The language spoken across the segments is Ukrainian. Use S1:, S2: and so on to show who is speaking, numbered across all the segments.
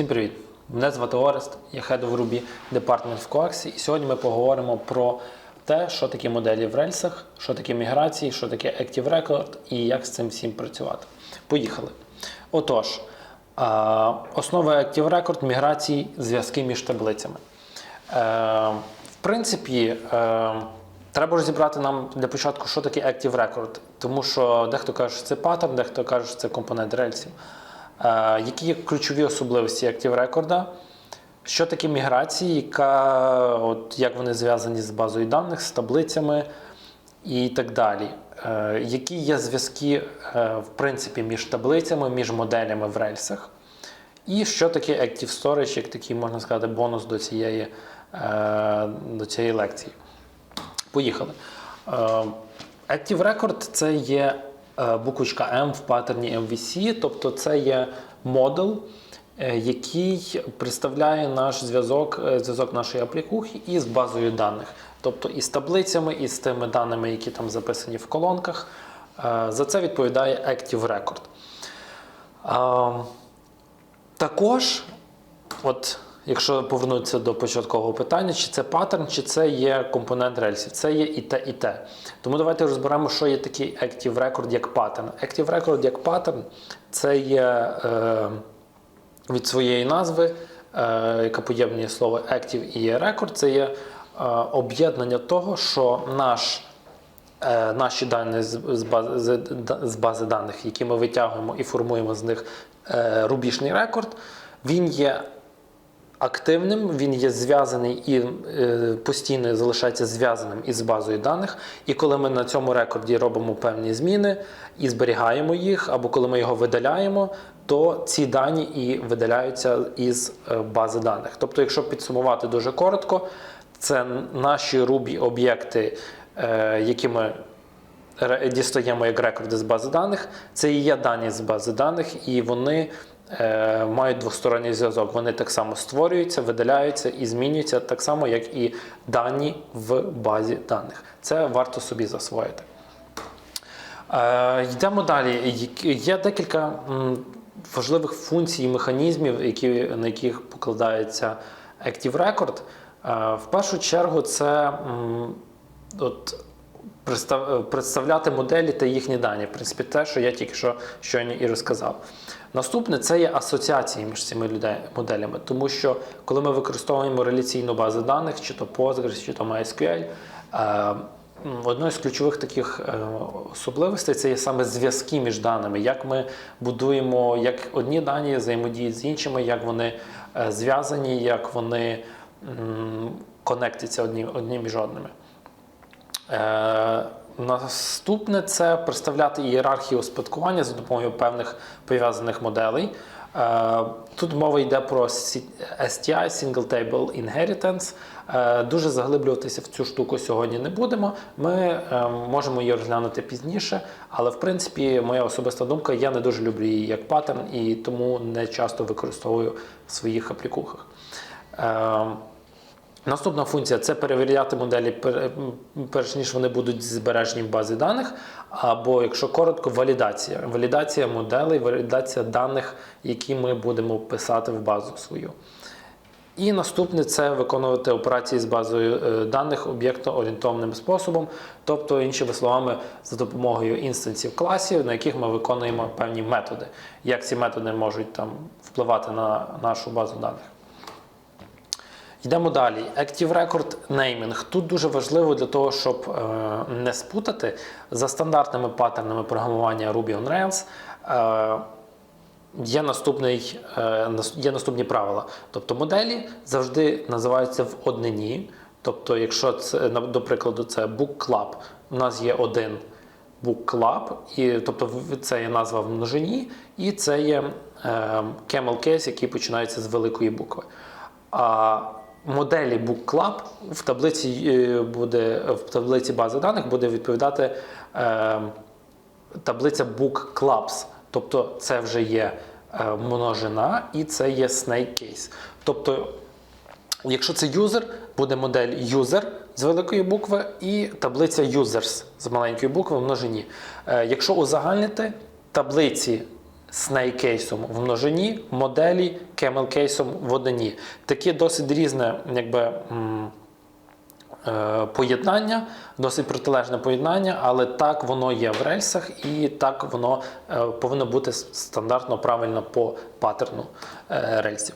S1: Всім привіт! Мене звати Орест, я Head of Ruby Department в Coax, і сьогодні ми поговоримо про те, що таке моделі в рельсах, що таке міграції, що таке Active Record і як з цим всім працювати. Поїхали. Отож, основа Active Record міграції, зв'язки між таблицями. Е, в принципі, е, треба розібрати нам для початку, що таке Active Record, тому що дехто каже, що це паттерн, дехто каже, що це компонент рельсів. Е, які є ключові особливості Active Record? Що таке міграції, яка, от, як вони зв'язані з базою даних, з таблицями і так далі? Е, які є зв'язки е, в принципі, між таблицями, між моделями в рельсах? І що таке Active Storage, як такий, можна сказати, бонус до цієї, до цієї лекції? Поїхали. Е, Active Record це є буквочка M в паттерні MVC, тобто це є модуль, е, який представляє наш зв'язок, е, зв'язок нашої аплікухи із базою даних, тобто із таблицями, із тими даними, які там записані в колонках. Е, За це відповідає Active Record. Е, Також, от якщо повернутися до початкового питання, чи це паттерн, чи це є компонент рельсів, це є і те, і те. Тому давайте розберемо, що є такий Active Record як паттерн. Active Record як паттерн це є е, від своєї назви, е, яка поєднує слово Active і Record, це є е, об'єднання того, що наш е, наші дані з, бази, з бази даних, які ми витягуємо і формуємо з них е, рубіжний рекорд, він є активним, він є зв'язаний і е, постійно залишається зв'язаним із базою даних. І коли ми на цьому рекорді робимо певні зміни і зберігаємо їх, або коли ми його видаляємо, то ці дані і видаляються із е, бази даних. Тобто, якщо підсумувати дуже коротко, це наші рубі об'єкти, е, які ми дістаємо як рекорди з бази даних. Це і є дані з бази даних, і вони мають двосторонній зв'язок. Вони так само створюються, видаляються і змінюються так само, як і дані в базі даних. Це варто собі засвоїти. Е, йдемо далі. Є- Є декілька важливих функцій і механізмів, які, на яких покладається Active Record. Е, в першу чергу, це от, представляти моделі та їхні дані. В принципі, те, що я тільки що щойно і розказав. Наступне це є асоціації між цими моделями, тому що коли ми використовуємо реляційну базу даних, чи то Postgres, чи то MySQL, е, Одною з ключових таких е, особливостей це є саме зв'язки між даними, як ми будуємо, як одні дані взаємодіють з іншими, як вони е, зв'язані, як вони конектяться одні, одні між одними. Наступне це представляти ієрархію успадкування за допомогою певних пов'язаних моделей. Е, Тут мова йде про STI Single Table Inheritance. Е, Дуже заглиблюватися в цю штуку сьогодні не будемо. Ми е, можемо її розглянути пізніше, але в принципі, моя особиста думка, я не дуже люблю її як паттерн і тому не часто використовую в своїх аплікухах. Наступна функція це перевіряти моделі, перш ніж вони будуть збережені в базі даних, або, якщо коротко, валідація. Валідація моделей, валідація даних, які ми будемо писати в базу свою. І наступне це виконувати операції з базою е, даних об'єктно-орієнтовним способом, тобто, іншими словами, за допомогою інстансів класів, на яких ми виконуємо певні методи. Як ці методи можуть там впливати на нашу базу даних. Йдемо далі. Active Record Naming. Тут дуже важливо для того, щоб е, не спутати за стандартними паттернами програмування Ruby on Rails. Е, Є, наступний, е, є наступні правила. Тобто моделі завжди називаються в однині. Тобто, якщо це, до прикладу, це Book Club, у нас є один Book Club, і, тобто це є назва в множині, і це є е, camel case, який починається з великої букви. А моделі Book Club в таблиці е, буде в таблиці бази даних буде відповідати е, таблиця Book Clubs. Тобто це вже є е, множина і це є snake case. Тобто, якщо це user, буде модель user з великої букви і таблиця users з маленької букви в множині. Е, Якщо узагальнити таблиці snake кейсом в множині, моделі кемелкейсом кейсом в одині. Таке досить різне, якби. е, Поєднання, досить протилежне поєднання, але так воно є в рельсах, і так воно е, повинно бути стандартно правильно по паттерну е, рельсів.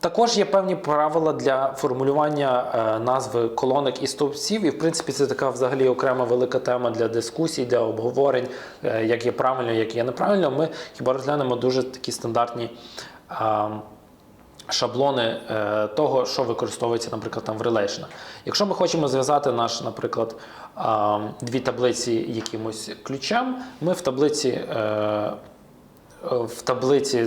S1: Також є певні правила для формулювання е, назви колонок і стовпців, і в принципі це така взагалі окрема велика тема для дискусій, для обговорень, е, як є правильно, як є неправильно. Ми хіба розглянемо дуже такі стандартні. е, шаблони того, що використовується, наприклад, там в Relation. Якщо ми хочемо зв'язати наш, наприклад, дві таблиці якимось ключем, ми в таблиці. в таблиці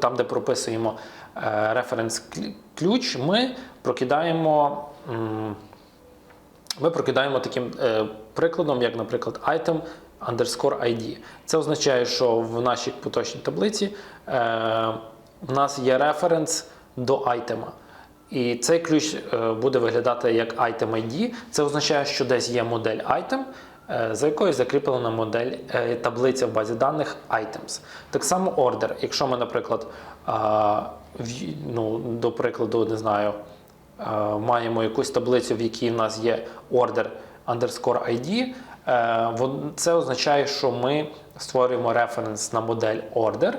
S1: там, де прописуємо е, референс клі- ключ, ми прокидаємо, ми прокидаємо таким е, прикладом, як, наприклад, item underscore ID. Це означає, що в нашій поточній таблиці е, в нас є референс до айтема. І цей ключ буде виглядати як item ID. Це означає, що десь є модель item, за якою закріплена модель таблиця в базі даних items. Так само order. Якщо ми, наприклад, ну, до прикладу, не знаю, е, маємо якусь таблицю, в якій в нас є order underscore ID, е, це означає, що ми створюємо референс на модель order,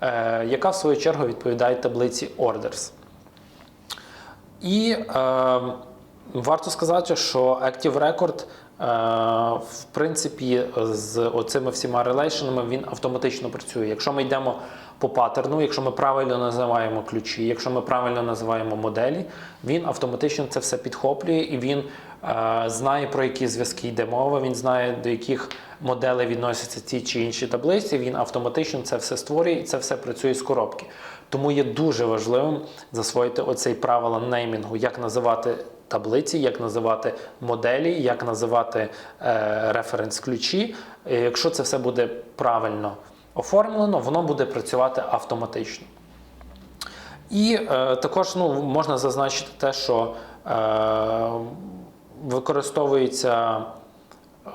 S1: е, яка в свою чергу відповідає таблиці orders. І е, варто сказати, що Active Record, в принципі, з оцими всіма релейшенами він автоматично працює. Якщо ми йдемо по паттерну, якщо ми правильно називаємо ключі, якщо ми правильно називаємо моделі, він автоматично це все підхоплює і він е, знає про які зв'язки йде мова, він знає до яких моделей відносяться ті чи інші таблиці. Він автоматично це все створює і це все працює з коробки. Тому є дуже важливим засвоїти оцей правила неймінгу, як називати таблиці, як називати моделі, як називати е, референс-ключі. Якщо це все буде правильно оформлено, воно буде працювати автоматично. І е, також ну, можна зазначити те, що е, використовується. Е,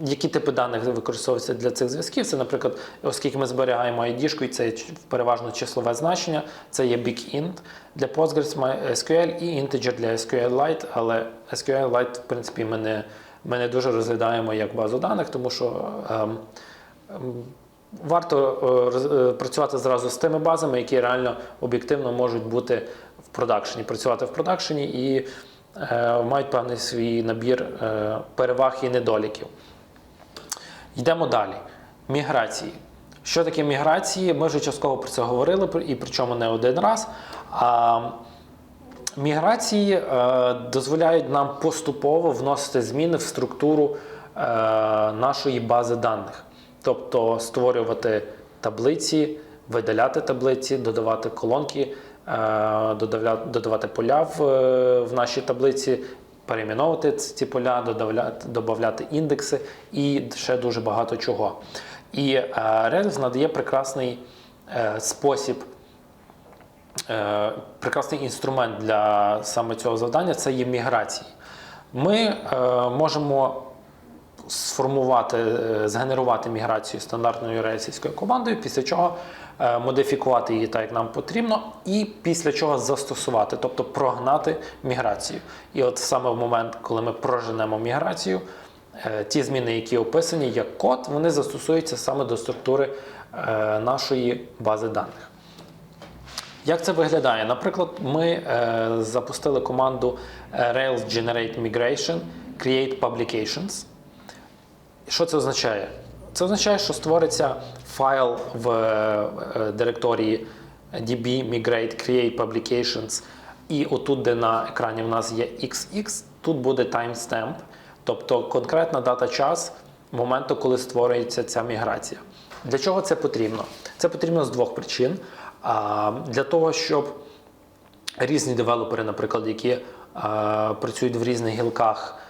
S1: які типи даних використовуються для цих зв'язків? Це, наприклад, оскільки ми зберігаємо ID, і це переважно числове значення, це є big-int для Postgres SQL і integer для SQLite, але SQLite, в принципі, ми не, ми не дуже розглядаємо як базу даних, тому що ем, ем, варто е, е, працювати зразу з тими базами, які реально об'єктивно можуть бути в продакшені, працювати в продакшені і е, мають певний свій набір е, переваг і недоліків. Йдемо далі. Міграції. Що таке міграції? Ми вже частково про це говорили, і причому не один раз. А, міграції е, дозволяють нам поступово вносити зміни в структуру е, нашої бази даних. Тобто створювати таблиці, видаляти таблиці, додавати колонки, е, додавати поля в, е, в нашій таблиці, перейменовувати ці поля, додавати індекси і ще дуже багато чого. І Redis надає прекрасний е, спосіб, е, прекрасний інструмент для саме цього завдання це є міграції. Ми е, можемо сформувати, е, згенерувати міграцію стандартною рельсівською командою, після чого е, модифікувати її так, як нам потрібно, і після чого застосувати, тобто прогнати міграцію. І от саме в момент, коли ми проженемо міграцію, е, ті зміни, які описані як код, вони застосуються саме до структури нашої бази даних. Як це виглядає? Наприклад, ми е, запустили команду Rails Generate Migration Create Publications. Що це означає? Це означає, що створиться файл в е, директорії db migrate create publications, і отут, де на екрані в нас є XX, тут буде timestamp, тобто конкретна дата час моменту, коли створюється ця міграція. Для чого це потрібно? Це потрібно з двох причин. Для того, щоб різні девелопери, наприклад, які е, працюють в різних гілках, е,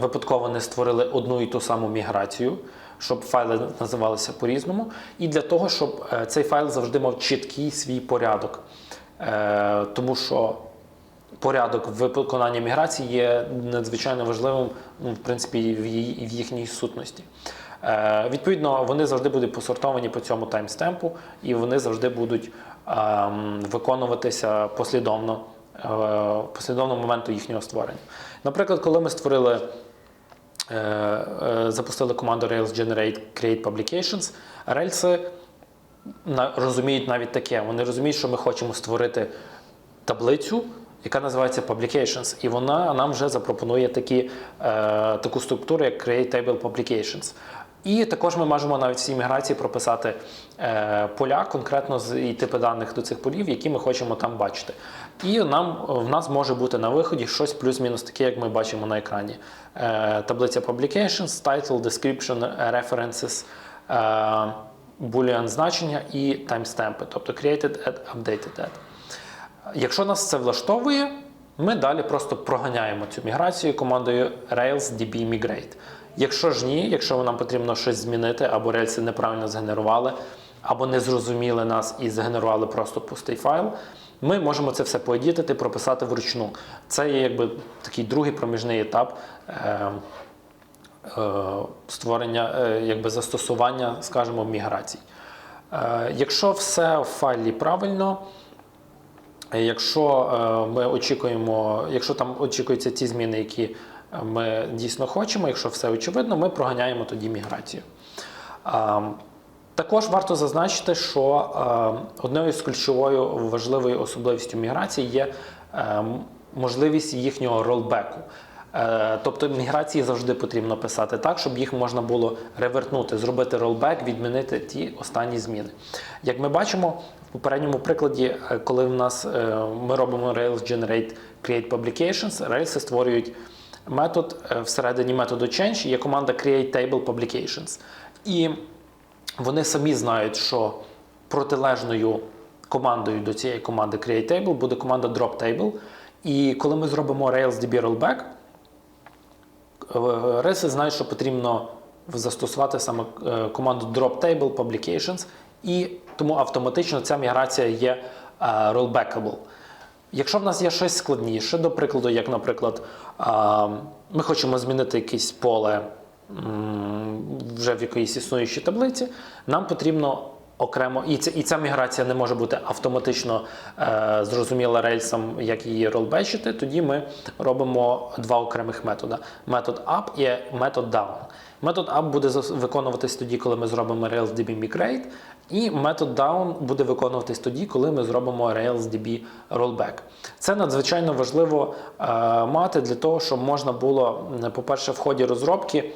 S1: випадково не створили одну і ту саму міграцію, щоб файли називалися по-різному, і для того, щоб е, цей файл завжди мав чіткий свій порядок. Е, тому що порядок виконання міграції є надзвичайно важливим, ну, в принципі, в, їхній сутності. Е, відповідно, вони завжди будуть посортовані по цьому таймстемпу, і вони завжди будуть ем, виконуватися послідовно, е, послідовно моменту їхнього створення. Наприклад, коли ми створили е, е, запустили команду Rails Generate Create Publications, рельси розуміють навіть таке. Вони розуміють, що ми хочемо створити таблицю, яка називається Publications, і вона нам вже запропонує такі, таку структуру, як Create Table Publications. І також ми можемо навіть в цій міграції прописати поля конкретно з і типи даних до цих полів, які ми хочемо там бачити. І нам в нас може бути на виході щось плюс-мінус таке, як ми бачимо на екрані. Е, таблиця Publications, Title, Description, References. Е, boolean значення і таймстемпи, тобто created at, updated at. Якщо нас це влаштовує, ми далі просто проганяємо цю міграцію командою Rails DB Migrate. Якщо ж ні, якщо нам потрібно щось змінити, або рельси неправильно згенерували, або не зрозуміли нас і згенерували просто пустий файл, ми можемо це все поедітити, прописати вручну. Це є якби такий другий проміжний етап. Е, е, створення, е, якби застосування, скажімо, міграцій. Е, Якщо все в файлі правильно, якщо ми очікуємо, якщо там очікуються ті зміни, які ми дійсно хочемо, якщо все очевидно, ми проганяємо тоді міграцію. Також варто зазначити, що е, одною з ключовою важливою особливістю міграції є е, можливість їхнього ролбеку. Е, Тобто міграції завжди потрібно писати так, щоб їх можна було ревертнути, зробити ролбек, відмінити ті останні зміни. Як ми бачимо в попередньому прикладі, коли в нас ми робимо Rails Generate Create Publications, Rails створюють метод всередині методу Change, є команда Create Table Publications. І вони самі знають, що протилежною командою до цієї команди Create Table буде команда Drop Table. І коли ми зробимо Rails DB Rollback, е, Реси знають, що потрібно застосувати саме е, команду Drop Table Publications, і тому автоматично ця міграція є е, rollbackable. Якщо в нас є щось складніше, до прикладу, як, наприклад, ми хочемо змінити якесь поле вже в якоїсь існуючій таблиці, нам потрібно окремо, і ця, і ця міграція не може бути автоматично е, зрозуміла рельсом, як її ролбечити, тоді ми робимо два окремих метода: метод up і метод down. Метод up буде виконуватись тоді, коли ми зробимо Rails DB Migrate, і метод down буде виконуватись тоді, коли ми зробимо Rails DB Rollback. Це надзвичайно важливо е, мати для того, щоб можна було, по-перше, в ході розробки.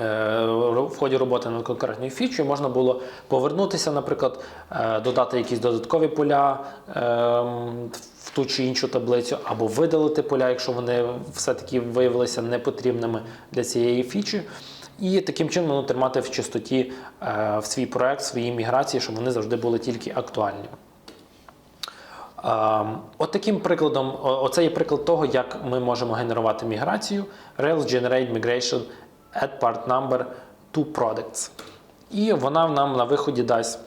S1: Е, В ході роботи над конкретною фічею можна було повернутися, наприклад, е, додати якісь додаткові поля е, в ту чи іншу таблицю, або видалити поля, якщо вони все-таки виявилися непотрібними для цієї фічі. І таким чином ну, тримати в чистоті е, в свій проект, свої міграції, щоб вони завжди були тільки актуальні. Ем, От таким прикладом, оце є приклад того, як ми можемо генерувати міграцію. Rails Generate Migration Add Part Number to Products. І вона нам на виході дасть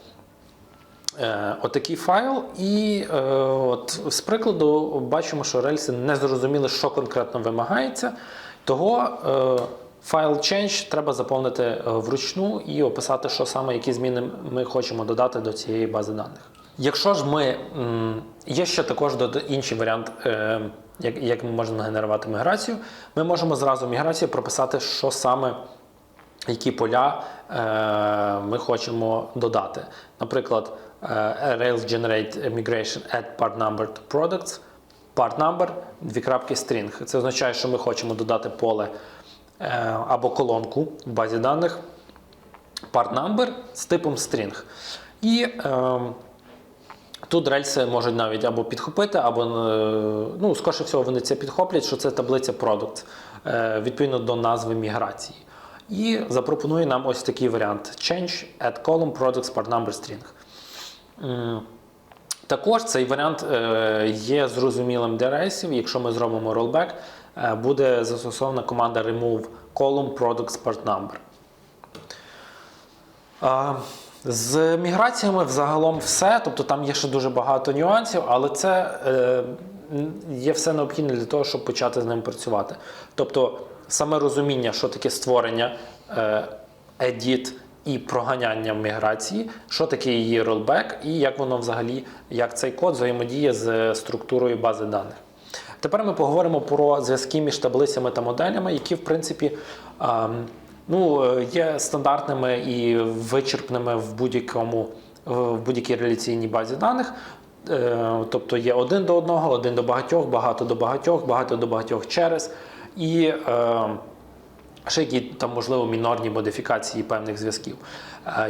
S1: е, отакий файл. І е, от з прикладу бачимо, що рельси не зрозуміли, що конкретно вимагається. Того е, файл change треба заповнити е, вручну і описати, що саме, які зміни ми хочемо додати до цієї бази даних. Якщо ж ми є ще також інший варіант, е, як, ми можемо генерувати міграцію, ми можемо зразу міграцію прописати, що саме які поля е, ми хочемо додати. Наприклад, е, Rails Generate Migration Add Part Number to Products. Part number, дві крапки string. Це означає, що ми хочемо додати поле або колонку в базі даних part number з типом string. І е, Тут рельси можуть навіть або підхопити, або е, ну, скоріше всього вони це підхоплять, що це таблиця Product е, відповідно до назви міграції. І запропонує нам ось такий варіант: Change add column products part number string. Також цей варіант е, є зрозумілим для рейсів. Якщо ми зробимо rollback, буде застосована команда remove column products part number. З міграціями взагалом все, тобто там є ще дуже багато нюансів, але це е, є все необхідне для того, щоб почати з ним працювати. Тобто, саме розуміння, що таке створення, е, едіт і проганяння в міграції, що таке її ролбек, і як воно взагалі, як цей код взаємодіє з структурою бази даних. Тепер ми поговоримо про зв'язки між таблицями та моделями, які, в принципі, ну, е, є стандартними і вичерпними в будь-якому в будь-якій реляційній базі даних. Е, Тобто є один до одного, один до багатьох, багато до багатьох, багато до багатьох через. І е, ще які там можливо мінорні модифікації певних зв'язків.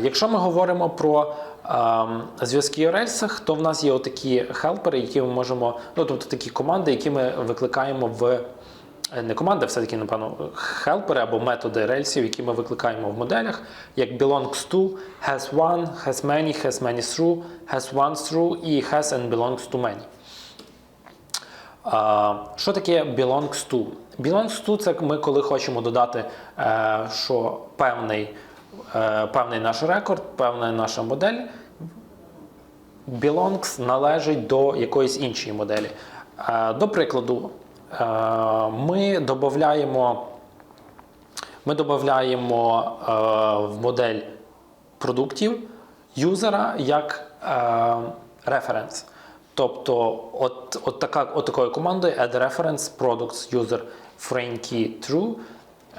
S1: Якщо ми говоримо про ем, зв'язки у рельсах, то в нас є отакі хелпери, які ми можемо, ну тобто такі команди, які ми викликаємо в не команди, а все-таки, напевно, хелпери або методи рельсів, які ми викликаємо в моделях, як belongs to, has one, has many, has many through, has one through і has and belongs to many. Що таке belongs to? Belongs to це ми коли хочемо додати, е, що певний, е, певний наш рекорд, певна наша модель belongs належить до якоїсь іншої моделі. Е, До прикладу, е, ми додаємо ми додаємо е, в модель продуктів юзера як е, референс. Тобто, от, от, така, от такою командою add reference products user frame key true.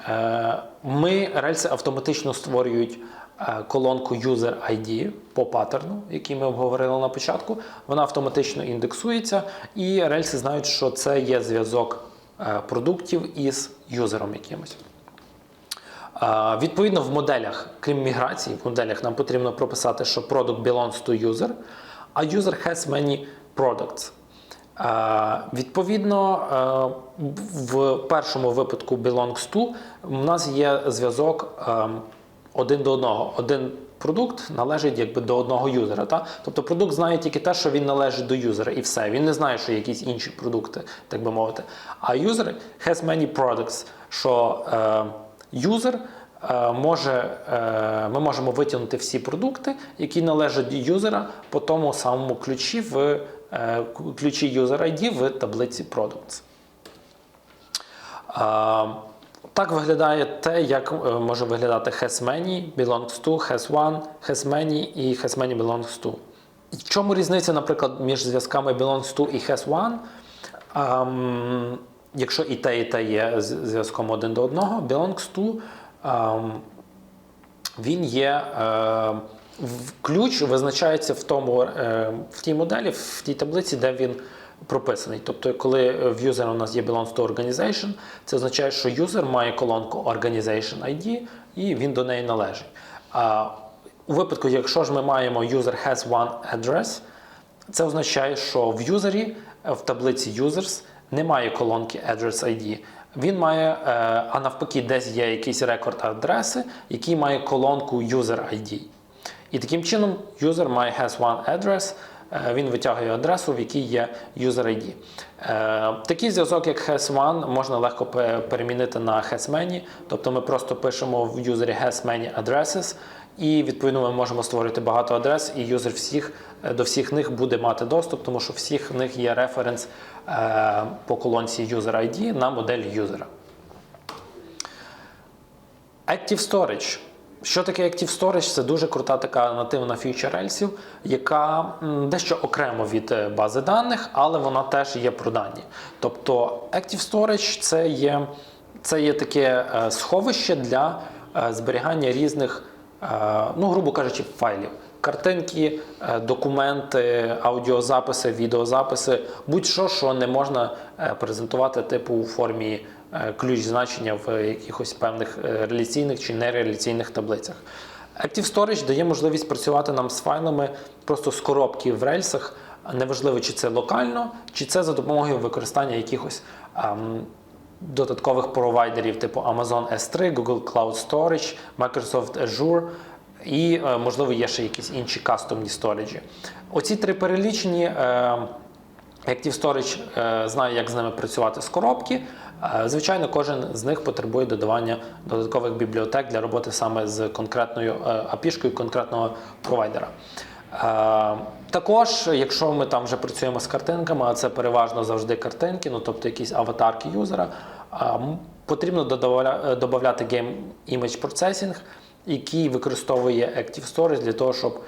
S1: Е, ми рельси автоматично створюють е, колонку user ID по паттерну, який ми обговорили на початку. Вона автоматично індексується, і рельси знають, що це є зв'язок е, продуктів із юзером якимось. Відповідно, в моделях, крім міграції, в моделях нам потрібно прописати, що product belongs to user, а user has many products. Відповідно, е, в першому випадку belongs to у нас є зв'язок ем, один до одного. Один продукт належить якби до одного юзера. Та? Тобто продукт знає тільки те, що він належить до юзера, і все. Він не знає, що є якісь інші продукти, так би мовити. А юзер has many products, що е, юзер е, може, е, ми можемо витягнути всі продукти, які належать юзера по тому самому ключі в е, ключі user ID в таблиці products. Так виглядає те, як е, може виглядати has many, belongs to, has one, і has many belongs to. В чому різниця, наприклад, між зв'язками belongs to і has one? Ам, якщо і те, і те є зв'язком один до одного, belongs to ам, він є. В- ключ визначається в тому е, в тій моделі, в тій таблиці, де він прописаний. Тобто, коли в юзера у нас є belongs to organization, це означає, що юзер має колонку organization ID і він до неї належить. А у випадку, якщо ж ми маємо user has one address, це означає, що в юзері в таблиці users немає колонки address ID. Він має, е, а навпаки, десь є якийсь рекорд адреси, який має колонку user ID. І таким чином user має has one address, він витягує адресу, в якій є user ID. Е, Такий зв'язок, як has one, можна легко перемінити на has many, тобто ми просто пишемо в юзері has many addresses, і відповідно ми можемо створити багато адрес, і юзер всіх е, до всіх них буде мати доступ, тому що всіх в них є референс е, по колонці user ID на модель юзера. Active Storage. Що таке Active Storage? Це дуже крута така нативна фіча рельсів, яка дещо окремо від е, бази даних, але вона теж є про дані. Тобто Active Storage це є, це є таке е, сховище для е, зберігання різних, ну, грубо кажучи, файлів. Картинки, документи, аудіозаписи, відеозаписи, будь-що, що не можна презентувати типу у формі ключ значення в якихось певних е, реляційних чи нереляційних таблицях. Active Storage дає можливість працювати нам з файлами просто з коробки в рельсах. Неважливо, чи це локально, чи це за допомогою використання якихось ем, додаткових провайдерів типу Amazon S3, Google Cloud Storage, Microsoft Azure. І, е, можливо, є ще якісь інші кастомні сториджі. Оці три перелічені. Е, Active Storage е, знає, як з ними працювати з коробки. Е, Звичайно, кожен з них потребує додавання додаткових бібліотек для роботи саме з конкретною е, API-шкою конкретного провайдера. Е, Також, якщо ми там вже працюємо з картинками, а це переважно завжди картинки, ну тобто якісь аватарки юзера, потрібно додавати Game Image Processing, який використовує Active Storage для того, щоб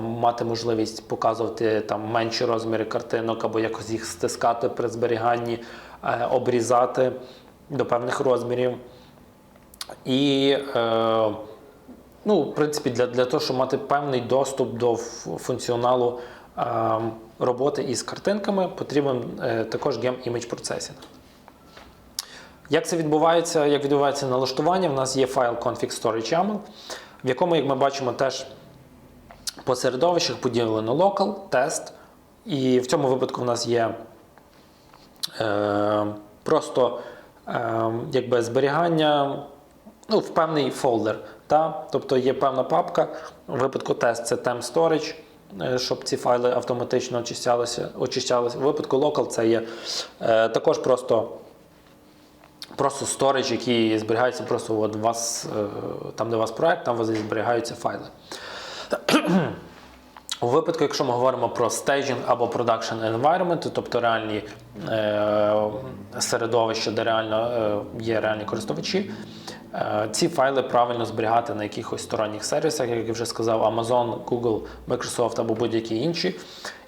S1: мати можливість показувати там менші розміри картинок або якось їх стискати при зберіганні, обрізати до певних розмірів. І е, ну, в принципі, для, для того, щоб мати певний доступ до функціоналу е, роботи із картинками, потрібен е, також Game Image Processing. Як це відбувається? Як відбувається налаштування? У нас є файл config storage в якому, як ми бачимо, теж по середовищах поділено local, тест. І в цьому випадку в нас є е, просто е, якби зберігання ну, в певний фолдер. Та? Тобто є певна папка, у випадку тест це temp storage, е, щоб ці файли автоматично очищалися. очищалися. У випадку local це є е, також просто. Просто storage, який зберігається просто от у вас, е, там, де у вас проект, там у вас зберігаються файли. У випадку, якщо ми говоримо про staging або production environment, тобто реальні е, середовища, де реально е, є реальні користувачі, е, ці файли правильно зберігати на якихось сторонніх сервісах, як я вже сказав, Amazon, Google, Microsoft або будь-які інші.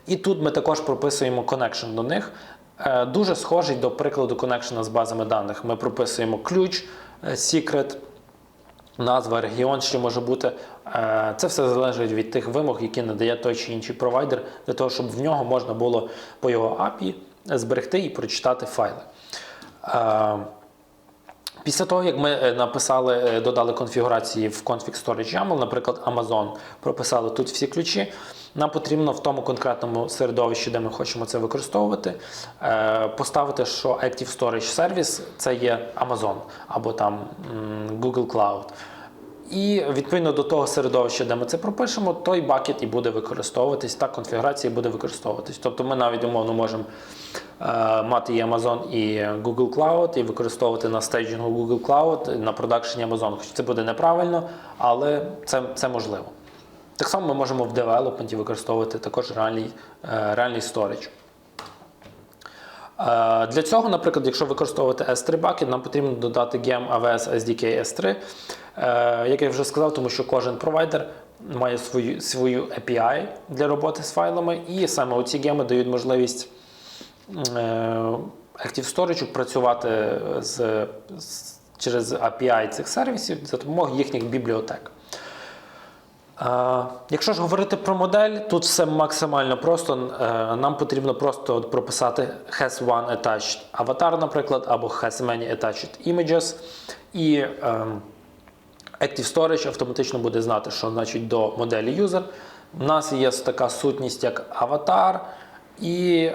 S1: І тут ми також прописуємо connection до них. Е, дуже схожий до прикладу коннекшена з базами даних. Ми прописуємо ключ, е, secret, назва, регіон, що може бути. Е, Це все залежить від тих вимог, які надає той чи інший провайдер, для того, щоб в нього можна було по його API зберегти і прочитати файли. Після того, як ми е, написали, е, додали конфігурації в config storage YAML, наприклад, Amazon, прописали тут всі ключі, нам потрібно в тому конкретному середовищі, де ми хочемо це використовувати, е, поставити, що Active Storage Service це є Amazon або там Google Cloud. І відповідно до того середовища, де ми це пропишемо, той бакет і буде використовуватись, та конфігурація буде використовуватись. Тобто ми навіть умовно можемо е, мати і Amazon, і Google Cloud, і використовувати на стейджингу Google Cloud, на продакшені Amazon. Хоч це буде неправильно, але це, це можливо. Так само ми можемо в девелопменті використовувати також реальний, е, реальний storage. Е, Для цього, наприклад, якщо використовувати S3 bucket, нам потрібно додати gem AWS SDK S3. Е, Як я вже сказав, тому що кожен провайдер має свою, свою API для роботи з файлами, і саме оці геми дають можливість е, Active Storage працювати з, через API цих сервісів за допомогою їхніх бібліотек. Якщо ж говорити про модель, тут все максимально просто. Е, Нам потрібно просто прописати has one attached avatar, наприклад, або has many attached images. І ем, Active Storage автоматично буде знати, що значить до моделі user. У нас є така сутність, як аватар, і е,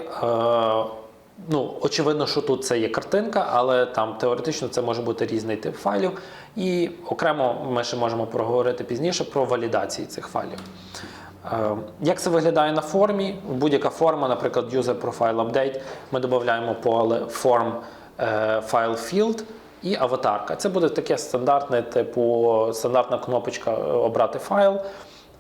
S1: ну, очевидно, що тут це є картинка, але там теоретично це може бути різний тип файлів. І окремо ми ще можемо проговорити пізніше про валідації цих файлів. Е, Як це виглядає на формі? Будь-яка форма, наприклад, user profile update, ми додаємо поле form е, file field і аватарка. Це буде таке стандартне, типу стандартна кнопочка е, обрати файл,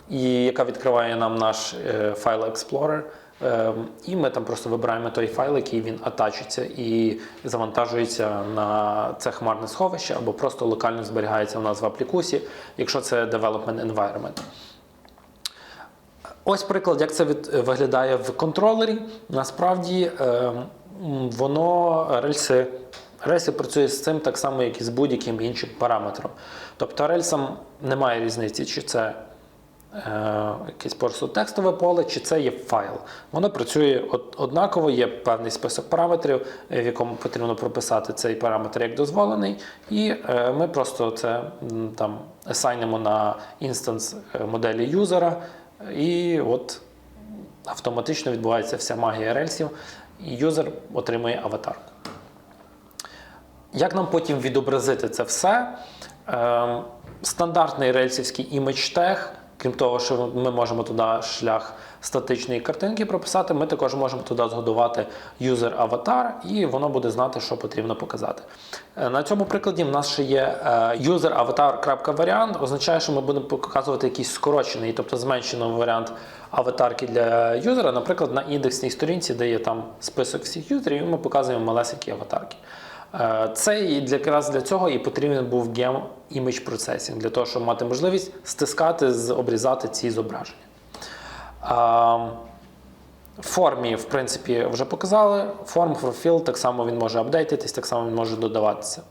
S1: і яка відкриває нам наш файл Explorer. Е, І ми там просто вибираємо той файл, який він атачиться і завантажується на це хмарне сховище, або просто локально зберігається у нас в аплікусі, якщо це development environment. Ось приклад, як це від, виглядає в контролері. Насправді е, воно рельси, рельси працює з цим так само, як і з будь-яким іншим параметром. Тобто рельсам немає різниці, чи це е, якесь просто текстове поле, чи це є файл. Воно працює однаково, є певний список параметрів, в якому потрібно прописати цей параметр як дозволений, і е, ми просто це там асайнимо на інстанс е, моделі юзера, і от автоматично відбувається вся магія рельсів, і юзер отримує аватарку. Як нам потім відобразити це все? Ем, Стандартний рельсівський імідж тег, Крім того, що ми можемо туди шлях статичної картинки прописати, ми також можемо туди згодувати юзер-аватар, і воно буде знати, що потрібно показати. Е, На цьому прикладі в нас ще є е, user-avatar.variant, означає, що ми будемо показувати якийсь скорочений, тобто зменшений варіант аватарки для юзера, наприклад, на індексній сторінці, де є там список всіх юзерів, і ми показуємо малесенькі аватарки. Е, Це і для якраз для цього і потрібен був Gem Image Processing, для того, щоб мати можливість стискати, обрізати ці зображення. Формі, в принципі, вже показали. For fill, так само він може апдейтитись, так само він може додаватися.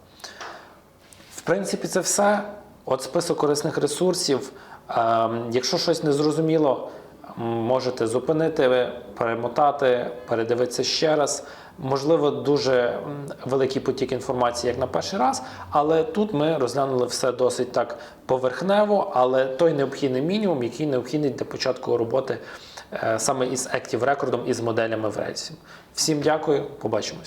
S1: В принципі, це все. От список корисних ресурсів. Ем, Якщо щось не зрозуміло, можете зупинити, перемотати, передивитися ще раз. Можливо, дуже великий потік інформації, як на перший раз, але тут ми розглянули все досить так поверхнево, але той необхідний мінімум, який необхідний для початку роботи е, саме із Active Record і з моделями в Рельсі. Всім дякую, побачимось.